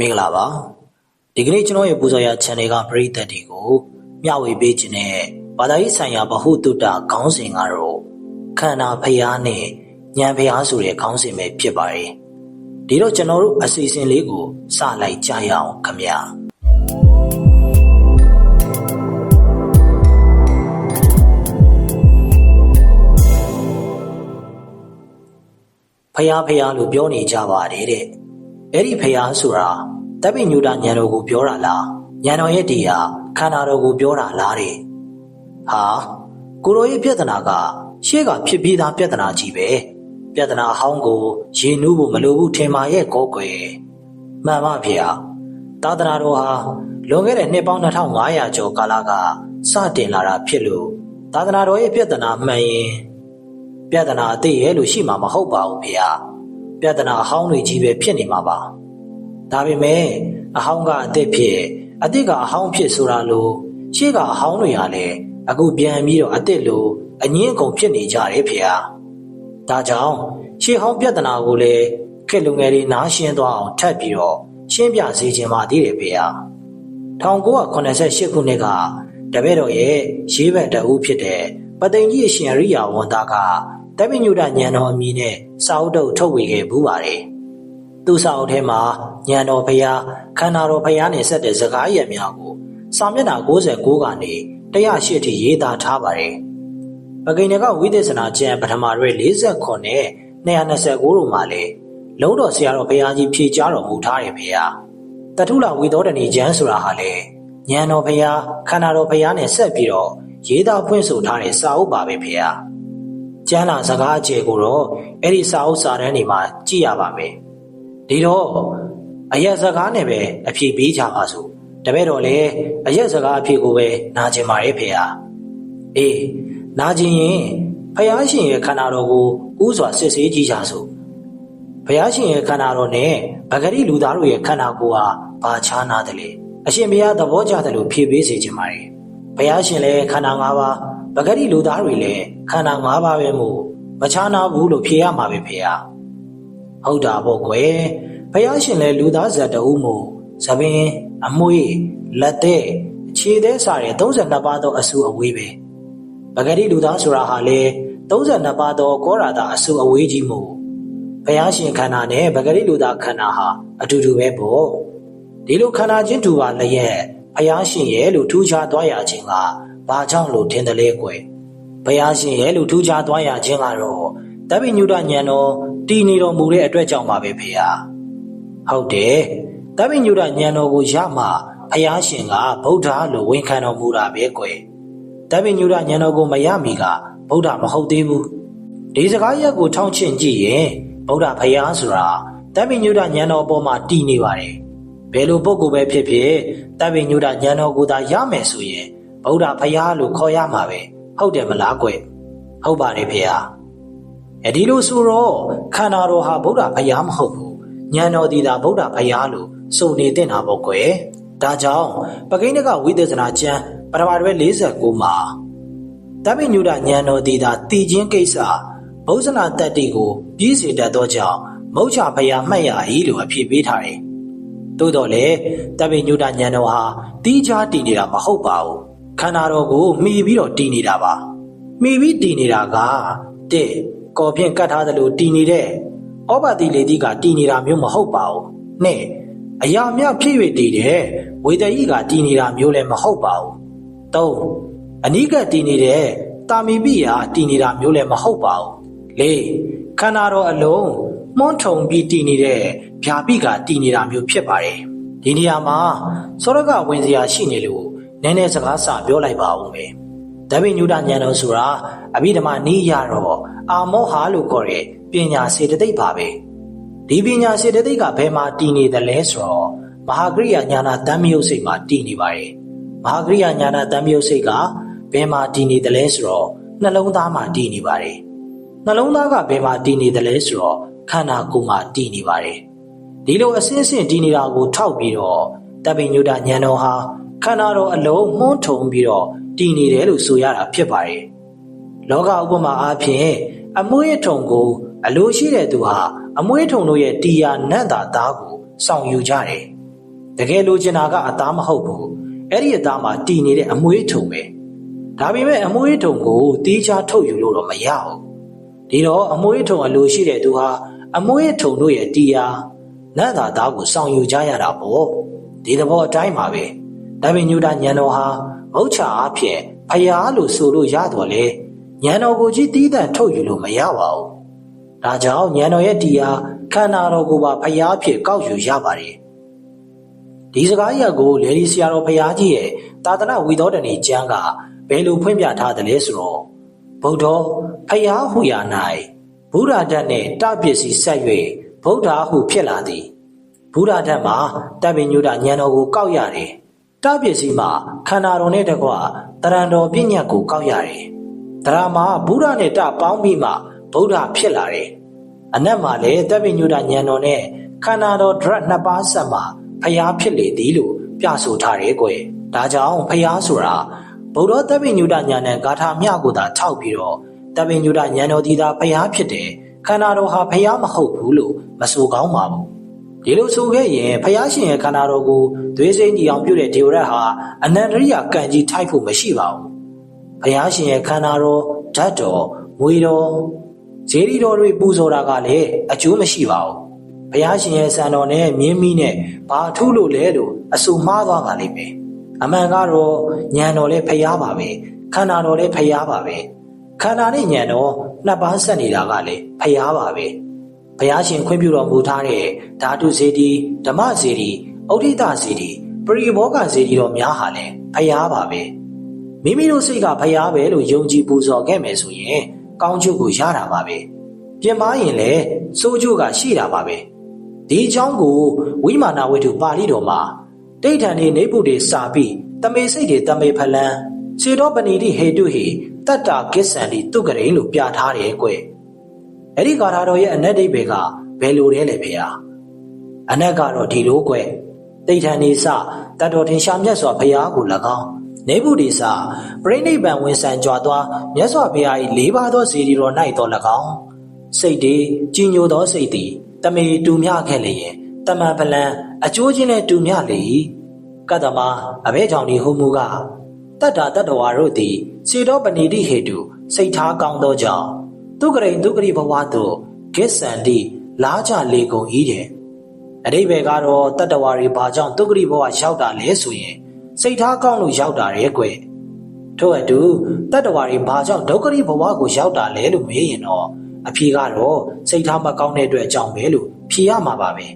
မင်္ဂလာပါဒီကနေ့ကျွန်တော်ရဲ့ပူဇော်ရ channel ကပရိသတ်တွေကိုမျှဝေပေးခြင်းနဲ့ဘာသာရေးဆိုင်ရာဗဟုသုတခေါင်းစဉ်ကတော့ခန္ဓာဖျားနဲ့ဉာဏ်ဖျားဆိုတဲ့ခေါင်းစဉ်ပဲဖြစ်ပါတယ်ဒီတော့ကျွန်တော်တို့အစီအစဉ်လေးကိုစလိုက်ကြရအောင်ခင်ဗျာဖျားဖျားလို့ပြောနေကြပါတယ်တဲ့ အဲ့ဒီဖျားဆိုတာတပ်ပိညုတညံတော်ကိုပြောတာလားညံတော်ရဲ့ဒီဟာခန္ဓာတော်ကိုပြောတာလားတဲ့ဟာကိုရိုရဲ့ပြဿနာကရှေ့ကဖြစ်ပြီးသားပြဿနာကြီးပဲပြဿနာအဟောင်းကိုရေနူးဖို့မလိုဘူးထင်ပါရဲ့ကောကွယ်မှန်ပါဗျာသာသနာတော်ဟာလွန်ခဲ့တဲ့နှစ်ပေါင်း2500ကျော်ကာလကစတင်လာတာဖြစ်လို့သာသနာတော်ရဲ့ပြဿနာမှန်ရင်ပြဿနာအသေးရဲ့လို့ရှိမှာမဟုတ်ပါဘူးဗျာ ပြဿနာအဟောင်းတွေကြီးပဲဖြစ်နေမှာပါဒါပေမဲ့အဟောင်းကအသက်ဖြစ်အသက်ကအဟောင်းဖြစ်ဆိုတာလို့ရှေ့ကအဟောင်းတွေဟာလည်းအခုပြန်ပြီးတော့အသက်လို့အငင်းအကုန်ဖြစ်နေကြတယ်ဖေဟာဒါကြောင့်ရှေ့ဟောင်းပြဿနာကိုလည်းခက်လူငယ်တွေနားရှင်းသွားအောင်ထပ်ပြီးတော့ရှင်းပြစေခြင်းပါသေးတယ်ဖေဟာ1988ခုနှစ်ကတပည့်တော်ရဲ့ရေးဘက်တအုပ်ဖြစ်တဲ့ပသိမ်ကြီးအရှင်ရိယာဝန်သားက တပိညုဒညံတော်အမည်နဲ့စာအုပ်တုပ်ထုတ်ဝေခဲ့ဘူးပါတယ်။သူ့စာအုပ်ထဲမှာညံတော်ဖျားခန္ဓာတော်ဖျားနဲ့ဆက်တဲ့စကားရည်များကိုစာမျက်နှာ69ကနေ108ထိရေးသားထားပါတယ်။ပကိဏကဝိသေသနာကျမ်းပထမရွေ49နဲ့229တို့မှာလည်းလုံးတော်ဆရာတော်ဘုရားကြီးဖြေကြားတော်မူထားတယ်ဖေဟာတထုလဝိသောတဏီကျမ်းဆိုတာဟာလေဉာဏ်တော်ဘုရားခန္ဓာတော်ဘုရားနဲ့ဆက်ပြီးတော့ရေးသားဖွင့်ဆိုထားတဲ့စာအုပ်ပါပဲဖေဟာ ကျမ်းလာစကားအကျယ်ကိုတော့အဲ့ဒီစာအုပ်စာတမ်းတွေမှာကြည့်ရပါမယ်ဒီတော့အရက်စကားနဲ့ပဲအဖြေပေးကြပါစို့တပည့်တော်လည်းအရက်စကားအဖြေကိုပဲနာကျင်ပါရဲ့ဖေဟာအေးနာကျင်ရင်ဖယားရှင်ရဲ့ခန္ဓာတော်ကိုဥစွာစစ်ဆေးကြည့်ကြစို့ဘုရားရှင်ရဲ့ခန္ဓာတော်နဲ့ဗဂရိလူသားတို့ရဲ့ခန္ဓာကိုယ်ဟာဘာခြားနာတယ်လဲအရှင်ဘုရားသဘောကျတယ်လို့ဖြေပေးစေချင်ပါတယ်ဘုရားရှင်လည်းခန္ဓာ၅ပါး ဗဂရိလူသားတွေလည်းခန္ဓာ၅ပါးပဲမို့မခြားနာဘူးလို့ဖြေရမှာပဲဖေဟာဟုတ်တာပေါ့ကွယ်ဘုရားရှင်လည်းလူသားဇတ်တအုပ်မို့သပင်အမွေလက်တဲ့ခြေသေးစားတဲ့32ပါးသောအဆူအဝေးပဲပဂတိလူသားဆိုတာဟာလေ32ပါးသောကောရာတာအဆူအဝေးကြီးမို့ဘုရားရှင်ခန္ဓာနဲ့ပဂတိလူသားခန္ဓာဟာအတူတူပဲပေါ့ဒီလိုခန္ဓာချင်းတူပါလျက်ဘုရားရှင်ရဲ့လို့ထူးခြားသွားရခြင်းက ဘာကြောင့်လို့ထင်တယ်လဲကွယ်ဘုရားရှင်ရဲ့လို့ထူးခြားသွားရခြင်းကတော့တပိညုတညံတော်တည်နေတော်မူတဲ့အတွက်ကြောင့်ပါပဲဖေဟာဟုတ်တယ်တပိညုတညံတော်ကိုရမှဘုရားရှင်ကဗုဒ္ဓလို့ဝန်ခံတော်မူတာပဲကွယ်တပိညုတညံတော်ကိုမရမီကဗုဒ္ဓမဟုတ်သေးဘူးဒီစကားရက်ကိုထောင်းချင့်ကြည့်ရင်ဗုဒ္ဓဘုရားဆိုတာတပိညုတညံတော်ပေါ်မှာတည်နေပါတယ်ဘယ်လိုပုဂ္ဂိုလ်ပဲဖြစ်ဖြစ်တပိညုတညံတော်ကိုသာရမယ်ဆိုရင် ဗုဒ္ဓဘုရားလို့ခေါ်ရမှာပဲဟုတ်တယ်မလားကွဟုတ်ပါတယ်ဖေဟာအဲဒီလိုဆိုတော့ခန္ဓာတော်ဟာဗုဒ္ဓဘုရားမဟုတ်ဘူးဉာဏ်တော်ဒီသာဗုဒ္ဓဘုရားလို့စုံနေတဲ့တာပေါ့ကွယ်ဒါကြောင့်ပကိန်းကဝိသေသနာကျမ်းပထမတွဲ49မှာတပိညုဒဉာဏ်တော်ဒီသာတည်ခြင်းကိစ္စဘုဇနာတတ္တိကိုပြီးစေတတ်သောကြောင့်မုတ်ချဘုရားမှတ်ရ၏လို့အဖြစ်ပေးထားတယ်သို့တော်လည်းတပိညုဒဉာဏ်တော်ဟာတီးခြားတည်နေတာမဟုတ်ပါဘူး ခန္ဓာတော်ကိုမှီပြီးတော့တည်နေတာပါမှီပြီးတည်နေတာကတဲ့ကော်ဖြင့်ကတ်ထားသလိုတည်နေတဲ့ဩဘာတိလေတိကတည်နေတာမျိုးမဟုတ်ပါဘူးနဲ့အရာမြဖြစ်၍တည်တဲ့ဝေတယိကတည်နေတာမျိုးလည်းမဟုတ်ပါဘူးသုံးအနိကတည်နေတဲ့တာမီပိယာတည်နေတာမျိုးလည်းမဟုတ်ပါဘူးလေးခန္ဓာတော်အလုံးမွန်းထုံပြီးတည်နေတဲ့ဗျာပိကတည်နေတာမျိုးဖြစ်ပါတယ်ဒီနေရာမှာစောရကဝင်စရာရှိနေလို့ နည်းနည်းစကားစပြောလိုက်ပါဦးမယ်။တပိညုတဉာဏ်တော်ဆိုတာအဘိဓမ္မာနီးရတော့အာမောဟာလို့ခေါ်တဲ့ပညာစေတသိက်ပါပဲ။ဒီပညာစေတသိက်ကဘယ်မှာတည်နေသလဲဆိုတော့မဟာကရိယာညာနာတမ်းမြုပ်စိတ်မှာတည်နေပါတယ်။မဟာကရိယာညာနာတမ်းမြုပ်စိတ်ကဘယ်မှာတည်နေသလဲဆိုတော့နှလုံးသားမှာတည်နေပါတယ်။နှလုံးသားကဘယ်မှာတည်နေသလဲဆိုတော့ခန္ဓာကိုယ်မှာတည်နေပါတယ်။ဒီလိုအစင်းစင်းတည်နေတာကိုထောက်ပြီးတော့တပိညုတဉာဏ်တော်ဟာ ခန္ဓာတော်အလုံးမှုန်းထုံပြီးတော့တည်နေတယ်လို့ဆိုရတာဖြစ်ပါတယ်။လောကဥပမာအားဖြင့်အမွေးထုံကိုအလိုရှိတဲ့သူဟာအမွေးထုံတို့ရဲ့တီယာနတ်တာသားကိုစောင့်ယူကြတယ်တကယ်လိုချင်တာကအသားမဟုတ်ဘူးအဲ့ဒီအသားမှာတည်နေတဲ့အမွေးထုံပဲဒါပေမဲ့အမွေးထုံကိုတီးခြားထုတ်ယူလို့တော့မရဘူးဒီတော့အမွေးထုံအလိုရှိတဲ့သူဟာအမွေးထုံတို့ရဲ့တရားနတ်သာသားကိုစောင့်ယူကြရတာပေါ့ဒီသဘောအတိုင်းပါပဲ ဒါပေညူတာညံတော်ဟာမုတ်ချအဖြစ်ဖယားလို့ဆိုလို့ရတော့လေညံတော်ကိုကြီးတီးတန့်ထုတ်ယူလို့မရပါဘူးဒါကြောင့်ညံတော်ရဲ့တရားခန္ဓာတော်ကိုပါဖယားဖြစ်ကောက်ယူရပါတယ်ဒီစကားရက်ကိုလေဒီဆရာတော်ဖယားကြီးရဲ့သာသနာဝီသောတဏီကျမ်းကဘယ်လိုဖွင့်ပြထားသလဲဆိုတော့ဗုဒ္ဓဖယားဟူရာ၌ဘုရားဓာတ်နှင့်တပစ္စည်းဆက်၍ဗုဒ္ဓဟုဖြစ်လာသည်ဘုရားဓာတ်မှာတပ်ပင်ညုတညံတော်ကိုကောက်ရတယ် တပစ္စည်းမှာခန္ဓာတော်နဲ့တကွတရံတော်ပြည့်ညတ်ကိုကောက်ရတယ်တရာမှာဘုရားနဲ့တပေါင်းပြီးမှဗုဒ္ဓဖြစ်လာတယ်အနက်မှာလည်းတပ်ပင်ညုတညံတော်နဲ့ခန္ဓာတော်ဒရတ်နှစ်ပါးဆက်မှာဖျားဖြစ်လေသည်လို့ပြဆိုထားတယ်ကွယ်ဒါကြောင့်ဖျားဆိုတာဗုဒ္ဓတပ်ပင်ညုတညာနဲ့ဂါထာမြကိုသာထောက်ပြီးတော့တပ်ပင်ညုတညာတော်ဒီသာဖျားဖြစ်တယ်ခန္ဓာတော်ဟာဖျားမဟုတ်ဘူးလို့မဆိုကောင်းပါဘူး ဒီလိုဆိုခဲ့ရင်ဖျားရှင်ရဲ့ခန္ဓာတော်ကိုသွေးစိမ့်ညီအောင်ပြုတဲ့ဒေဝရတ်ဟာအနန္တရိယကံကြီးထိုက်ဖို့မရှိပါဘူးဖျားရှင်ရဲ့ခန္ဓာတော်ဓာတ်တော်မွေတော်ဇေဒီတော်တွေပူဇော်တာကလည်းအကျိုးမရှိပါဘူးဘုရားရှင်ရဲ့စံတော်နဲ့မြင်းမီးနဲ့ဘာထူးလို့လဲလို့အဆူမှားသွားပါလိမ့်မယ်အမှန်ကတော့ညံတော်လည်းဖျားပါပဲခန္ဓာတော်လည်းဖျားပါပဲခန္ဓာနဲ့ညံတော်နှစ်ပန်းဆက်နေတာကလည်းဖျားပါပဲ ဘုရားရှင်ခွင့်ပြုတော်မူထားတဲ့ဓာတုစေတီဓမ္မစေတီဩဒိတစေတီပရိဘောဂစေတီတော်များဟာလည်းဖျားပါပဲမိမိတို့စိတ်ကဖျားပဲလို့ယုံကြည်ပူဇော်ခဲ့မယ်ဆိုရင်ကောင်းကျိုးကိုရတာပါပဲပြင်မာရင်လည်းစိုးကျိုးကရှိတာပါပဲဒီအကြောင်းကိုဝိမာနာဝိတုပါဠိတော်မှာတိဋ္ဌံနေနေပုတေစာပိတမေစိတ်တွေတမေဖလံခြေတော်ပဏိတိဟေတုဟိတတ္တာကိစ္ဆန္တိတုကရိန်လို့ပြထားတယ်ကွ အဲ့ဒီဂါထာတော်ရဲ့အနက်ဒိဗေကဘယ်လိုလဲလဲဖေဟာအနက်ကတော့ဒီလိုကွတိဋ္ဌံနေစတတ်တော်ထင်ရှားမြတ်စွာဘုရားကို၎င်းနေဗုဒိစာပြိဋိဘံဝင်ဆံကြွားသွားမြတ်စွာဘုရား၏လေးပါးသောဇေဒီတော်၌တော်၎င်းစိတ်တည်ကြည်ညိုသောစိတ်တည်တမေတူမြခဲ့လျင်တမန်ပလံအကျိုးချင်းနဲ့တူမြလေကတ္တမအဘဲကြောင့်ဒီဟုမှုကတတ္တာတတ္တဝါတို့သည်စေတောပဏိတိဟေတုစိတ်ထားကောင်းသောကြောင့် သူကရိန်သူကရိဘဝသို့ဂစ္ဆန္တိလားကြလေကုန်၏တဲ့အတိဘယ်ကတော့တတ္တဝါတွေဘာကြောင့်သူကရိဘဝရောက်တာလဲဆိုရင်စိတ်ထားကောင်းလို့ရောက်တာရဲ့ကွယ်ထို့အတူတတ္တဝါတွေဘာကြောင့်ဒုက္ခရိဘဝကိုရောက်တာလဲလို့မေးရင်တော့အဖြေကတော့စိတ်ထားမကောင်းတဲ့အတွက်အကြောင်းပဲလို့ဖြေရမှာပါပဲ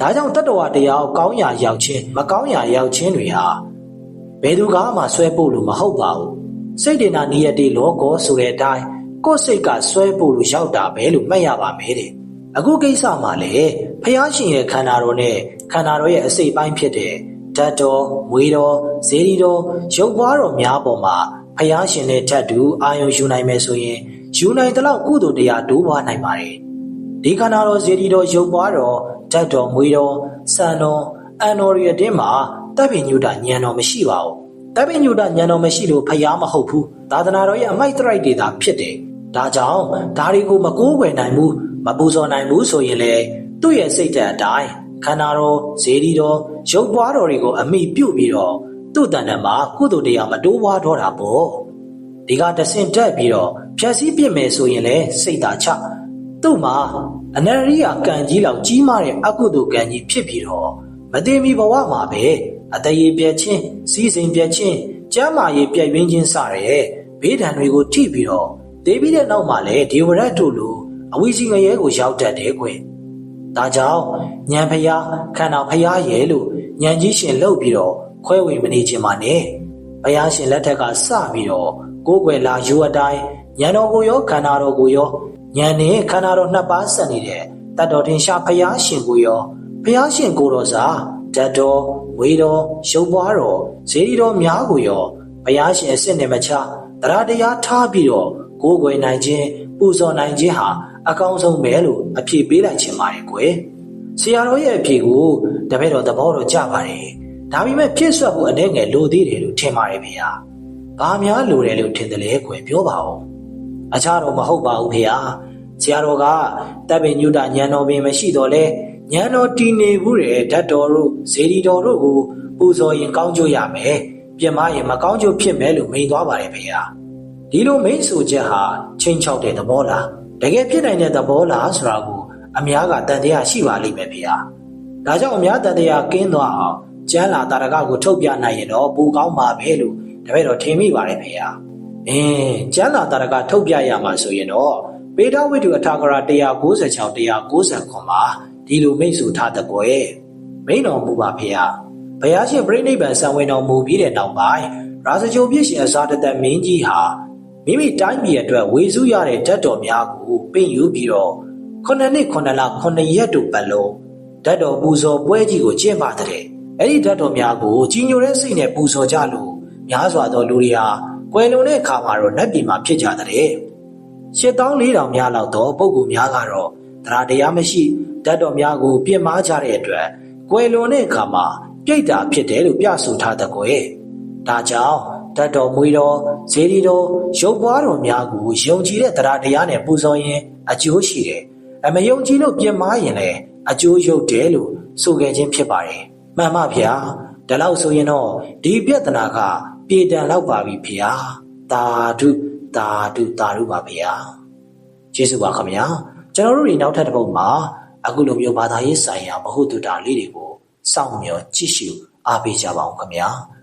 ဒါကြောင့်တတ္တဝါတရားကောင်းရာရောက်ခြင်းမကောင်းရာရောက်ခြင်းတွေဟာဘယ်သူကမှဆွဲပို့လို့မဟုတ်ပါဘူးစိတ်ဒေနာနိယတိလောကောဆိုတဲ့အတိုင်း ကိုယ်စိတ်ကဆွဲပို့လို့ရောက်တာပဲလို့မှတ်ရပါမယ်တဲ့အခုကိစ္စမှာလေဖះရှင်ရဲ့ခန္ဓာတော်နဲ့ခန္ဓာတော်ရဲ့အစိတ်ပိုင်းဖြစ်တဲ့ဓာတ်တော်မွေတော်ဇေဒီတော်ရုပ်ပွားတော်များပေါ်မှာဖះရှင်နဲ့ဓာတ်တူအာယုံယူနိုင်မယ်ဆိုရင်ယူနိုင်တဲ့လောက်ကုသိုလ်တရားတိုးပွားနိုင်ပါတယ်ဒီခန္ဓာတော်ဇေဒီတော်ရုပ်ပွားတော်ဓာတ်တော်မွေတော်စံတော်အန်တော်ရဲ့တင်းမှာတပ်ပင်ညုတညံတော်မရှိပါဘူးတပ်ပင်ညုတညံတော်မရှိလို့ဖျားမဟုတ်ဘူးသာသနာတော်ရဲ့အမိုက်တရိုက်တွေသာဖြစ်တယ် ဒါကြောင့်ဒါတွေကိုမကိုးကွယ်နိုင်ဘူးမပူဇော်နိုင်ဘူးဆိုရင်လေသူ့ရဲ့စိတ်ဓာတ်အတိုင်းခန္ဓာတော်ဇေဒီတော်ရုပ်ပွားတော်တွေကိုအမိပြုတ်ပြီးတော့သူ့တန်တမှာကုသိုလ်တရားမတိုးပွားတော့တာပေါ့ဒီကတဆင့်တက်ပြီးတော့ဖြက်စီးပြစ်မယ်ဆိုရင်လည်းစိတ်သာချသူ့မှာအနရိယကံကြီးလောက်ကြီးမားတဲ့အကုသိုလ်ကံကြီးဖြစ်ပြီးတော့မသိမီဘဝမှာပဲအတရေပြက်ချင်းစီးစိမ်ပြက်ချင်းကျမ်းမာရေးပြက်ရင်းချင်းစတဲ့ဘေးဒဏ်တွေကိုထိပြီးတော့ ဒေပြီးတဲ့နောက်မှာလည်းဒေဝရတ်တို့လိုအဝိစီငရဲကိုရောက်တတ်တယ်ကွ။ဒါကြောင့်ညံဖျားခန္ဓာဖျားရဲ့လို့ညံကြီးရှင်လှုပ်ပြီးတော့ခွဲဝေမနေခြင်းပါနဲ့။ဘုရားရှင်လက်ထက်ကစပြီးတော့ကိုးကွယ်လာယူအတိုင်းဉာဏ်တော်ကိုရောခန္ဓာတော်ကိုရောဉာဏ်နဲ့ခန္ဓာတော်နှစ်ပါးဆက်နေတဲ့တတ်တော်တင်ရှားဖျားရှင်ကိုရောဖျားရှင်ကိုတော်စာဓာတ်တော်ဝေတော်ရုပ်ပွားတော်ဇေဒီတော်များကိုရောဘုရားရှင်အစ်စ်နဲ့မချတရားတရားထားပြီးတော့ ကိုးကွယ်နိုင်ခြင်းပူဇော်နိုင်ခြင်းဟာအကောင်းဆုံးပဲလို့အဖြေပေးလိုက်ခြင်းပါတယ်ကွယ်ဆရာတော်ရဲ့အဖြေကိုတပည့်တော်သဘောတော်ကြပါတယ်ဒါပေမဲ့ပြည့်စွက်ဖို့အနေငယ်လိုသေးတယ်လို့ထင်ပါတယ်ဖေဟာဘာများလိုတယ်လို့ထင်တယ်လဲကွယ်ပြောပါဦးအခြားတော့မဟုတ်ပါဘူးဖေဟာဆရာတော်ကတပ်ပင်ညုတညံတော်ပင်မရှိတော့လဲညံတော်တည်နေဘူးတဲ့ဓာတ်တော်တို့ဇေဒီတော်တို့ကိုပူဇော်ရင်ကောင်းကျိုးရမယ်ပြင်မရင်မကောင်းကျိုးဖြစ်မယ်လို့မိန်သွားပါတယ်ဖေဟာ ဒီလိုမိန်ဆိုချက်ဟာချင်းချောက်တဲ့သဘောလားတကယ်ဖြစ်နိုင်တဲ့သဘောလားဆိုတာကိုအများကတန်တရားရှိပါလိမ့်မယ်ဖေဟာဒါကြောင့်အများတန်တရားကင်းသွားအောင်ကျမ်းလာတာရကကိုထုတ်ပြနိုင်ရင်တော့ပူကောင်းပါပဲလို့တပည့်တော်ထင်မိပါတယ်ဖေဟာအင်းကျမ်းလာတာရကထုတ်ပြရမှာဆိုရင်တော့ပေဒဝိတ္တုအထာဂရ196 199မှာဒီလိုမိတ်ဆိုထားတဲ့ကွယ်မိန်တော်မူပါဖေဟာဘုရားရှင်ပြိဋိဘံဆံဝင်တော်မူပြီးတဲ့နောက်ပိုင်းရာဇဂိုပြည့်ရှင်အစာတသက်မင်းကြီးဟာ မိမိတိုင်းပြည်အတွက်ဝေစုရတဲ့ဓာတ်တော်များကိုပင့်ယူပြီးတော့ခုနှစ်နှစ်ခုနှစ်လခုနှစ်ရက်တို့ပတ်လုံးဓာတ်တော်ပူဇော်ပွဲကြီးကိုကျင့်ပါတဲ့အဲ့ဒီဓာတ်တော်များကိုကြီးညိုတဲ့စိတ်နဲ့ပူဇော်ကြလို့များစွာသောလူတွေဟာကွယ်လွန်တဲ့အခါမှာတော့နတ်ပြည်မှာဖြစ်ကြတဲ့8400များလောက်သောပုဂ္ဂိုလ်များကတော့တရားတရားမရှိဓာတ်တော်များကိုပြစ်မှားကြတဲ့အတွက်ကွယ်လွန်တဲ့အခါမှာပြိတ္တာဖြစ်တယ်လို့ပြဆိုထားတဲ့ကွယ်ဒါကြောင့် ဓာတ်တော်မွေတော်ဇေဒီတော်ရုပ်ပွားတော်များကိုယုံကြည်တဲ့တရားတရားနဲ့ပူဇော်ရင်အကျိုးရှိတယ်အမယုံကြည်လို့ပြစ်မှားရင်လည်းအကျိုးရုပ်တယ်လို့ဆိုခဲ့ခြင်းဖြစ်ပါတယ်မှန်ပါဗျာဒါလောက်ဆိုရင်တော့ဒီပြဿနာကပြေတံလောက်ပါပြီဗျာတာဓုတာဓုတာဓုပါဗျာကျေးဇူးပါခင်ဗျာကျွန်တော်တို့ဒီနောက်ထပ်တစ်ပုဒ်မှာအခုလိုမျိုးဘာသာရေးဆိုင်ရာဘ ഹു တုတာလေးတွေကိုစောင့်မျှော်ကြည့်ရှုအားပေးကြပါအောင်ခင်ဗျာ